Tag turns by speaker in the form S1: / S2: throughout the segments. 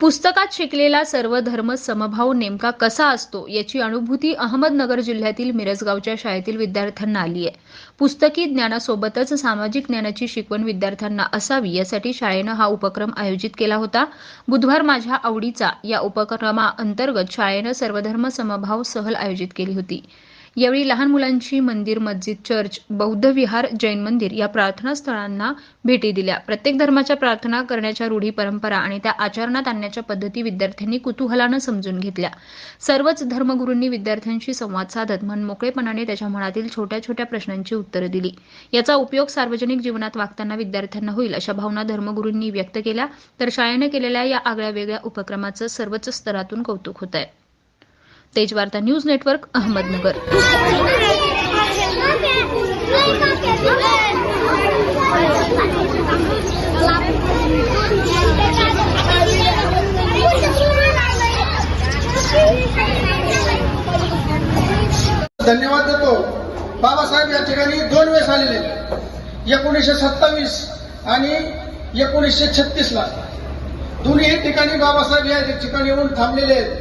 S1: पुस्तकात शिकलेला सर्व धर्म समभाव नेमका कसा असतो याची अनुभूती अहमदनगर जिल्ह्यातील मिरजगावच्या शाळेतील विद्यार्थ्यांना आली आहे. पुस्तकी ज्ञानासोबतच सामाजिक ज्ञानाची शिकवण विद्यार्थ्यांना असावी यासाठी शाळेनं हा उपक्रम आयोजित केला होता. बुधवार माझ्या आवडीचा या उपक्रमाअंतर्गत शाळेनं सर्वधर्म समभाव सहल आयोजित केली होती. यावेळी लहान मुलांची मंदिर मस्जिद चर्च बौद्ध विहार जैन मंदिर या प्रार्थना स्थळांना भेटी दिल्या. प्रत्येक धर्माच्या प्रार्थना करण्याच्या रूढी परंपरा आणि त्या आचरणात आणण्याच्या पद्धती विद्यार्थ्यांनी कुतूहलानं समजून घेतल्या. सर्वच धर्मगुरूंनी विद्यार्थ्यांशी संवाद साधत मनमोकळेपणाने त्याच्या मनातील छोट्या छोट्या प्रश्नांची उत्तरं दिली. याचा उपयोग सार्वजनिक जीवनात वागताना विद्यार्थ्यांना होईल अशा भावना धर्मगुरूंनी व्यक्त केल्या. तर शाळेनं केलेल्या या आगळ्या वेगळ्या उपक्रमाचं सर्वच स्तरातून कौतुक होत आहे तेजवार्ता न्यूज नेटवर्क अहमदनगर.
S2: धन्यवाद देतो. बाबासाहेब या ठिकाणी दोन वेळेस आलेले एकोणीसशे सत्तावीस आणि एकोणीसशे छत्तीस ला दोन्ही ठिकाणी बाबासाहेब या ठिकाणी येऊन थांबलेले आहेत.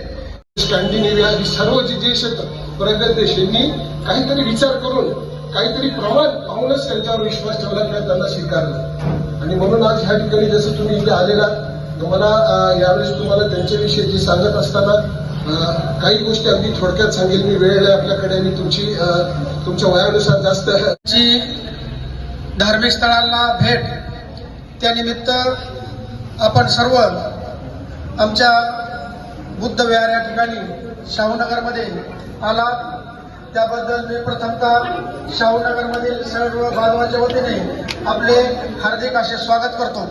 S3: स्कॅन्डिनेव्हिया ही सर्व जी देश आहेत प्रगत देश यांनी काहीतरी विचार करून काहीतरी प्रमाण पाहूनच त्यांच्यावर विश्वास ठेवला किंवा त्यांना स्वीकारलं आणि म्हणून आज ह्या ठिकाणी जसं तुम्ही इथे आलेला मला यावेळेस तुम्हाला त्यांच्याविषयी सांगत असताना काही गोष्टी अगदी थोडक्यात सांगेल. मी वेळ आहे आपल्याकडे आणि तुमची अं, तुमच्या वयानुसार जास्त.
S2: जी धार्मिक स्थळांना भेट त्यानिमित्त आपण सर्व आमच्या बुद्ध विहार या ठिकाणी शाहूनगरमध्ये आला. त्याबद्दल मी प्रथमतः शाहूनगरमधील सर्व बांधवांच्या वतीने आपले हार्दिक असे स्वागत करतो.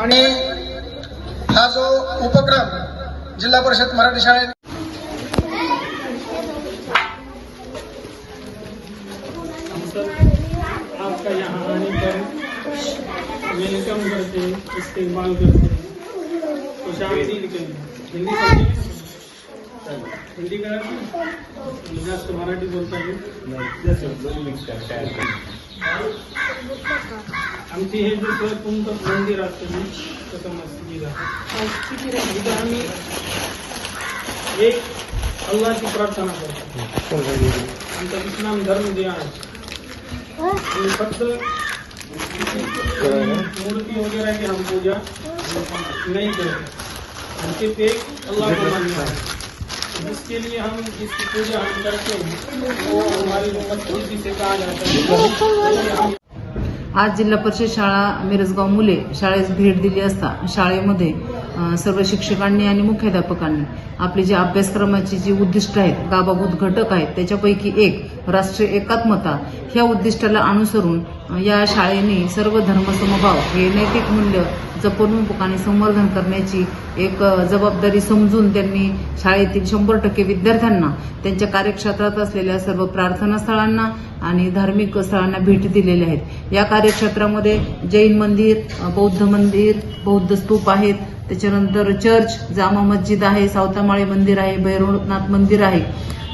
S2: आणि हा जो उपक्रम जिल्हा परिषद मराठी शाळेने
S4: आपका यहाँ आने पर वेलकम करते इस्तेमाल करते तो हिंदी समजेल? हिंदी जास्त मराठी बोलता येईल आमची हे जसं तुमचं मंदिर असतं ना तसं मस्जिद आहे आम्ही एक अल्लाची प्रार्थना करतो आमचा इस्लाम धर्म जे आहे फक्त मूर्ति वगैरह की हम पूजा नहीं करते हम सिर्फ एक अल्लाह को मानना है जिसके लिए हम जिसकी पूजा हम करते हैं वो हमारी मस्जिद से कहा जाता है
S5: आज जिल्हा परिषद शाळा मिरजगाव मुले शाळेस भेट दिली असता. शाळेमध्ये सर्व शिक्षकांनी आणि मुख्याध्यापकांनी आपली जी अभ्यासक्रमाची जी उद्दिष्ट आहेत गाबाभूत घटक आहेत त्याच्यापैकी एक राष्ट्रीय एकात्मता ह्या उद्दिष्टाला अनुसरून या शाळेने सर्व धर्मसमभाव हे नैतिक मूल्य जपणूक आणि संवर्धन करण्याची एक जबाबदारी समजून त्यांनी शाळेतील शंभर टक्के विद्यार्थ्यांना त्यांच्या कार्यक्षेत्रात असलेल्या सर्व प्रार्थना स्थळांना आणि धार्मिक स्थळांना भेटी दिलेल्या आहेत. या कार्यक्षेत्रामध्ये जैन मंदिर बौद्ध मंदिर बौद्ध स्तूप आहेत त्याच्यानंतर चर्च जामा मस्जिद आहे सावतामाळे मंदिर आहे भैरवनाथ मंदिर आहे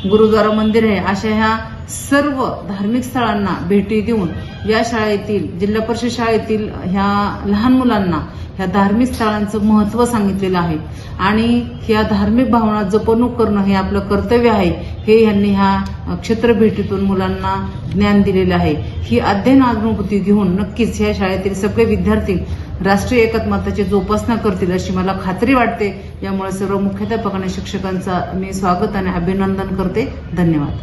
S5: गुरुद्वारा मंदिर आहे अशा ह्या सर्व धार्मिक स्थळांना भेटी देऊन या शाळेतील जिल्हा परिषद शाळेतील ह्या लहान मुलांना ह्या धार्मिक स्थळांचं महत्त्व सांगितलेलं आहे. आणि ह्या धार्मिक भावना जपणूक करणं हे आपलं कर्तव्य आहे. हे यांनी ह्या क्षेत्र भेटीतून मुलांना ज्ञान दिलेलं आहे. ही अध्ययन अनुभूती घेऊन नक्कीच ह्या शाळेतील सगळे विद्यार्थी राष्ट्रीय एकात्मताची जोपासना करतील अशी मला खात्री वाटते. यामुळे सर्व मुख्याध्यापक आणि शिक्षकांचा मी स्वागत आणि अभिनंदन करते. धन्यवाद.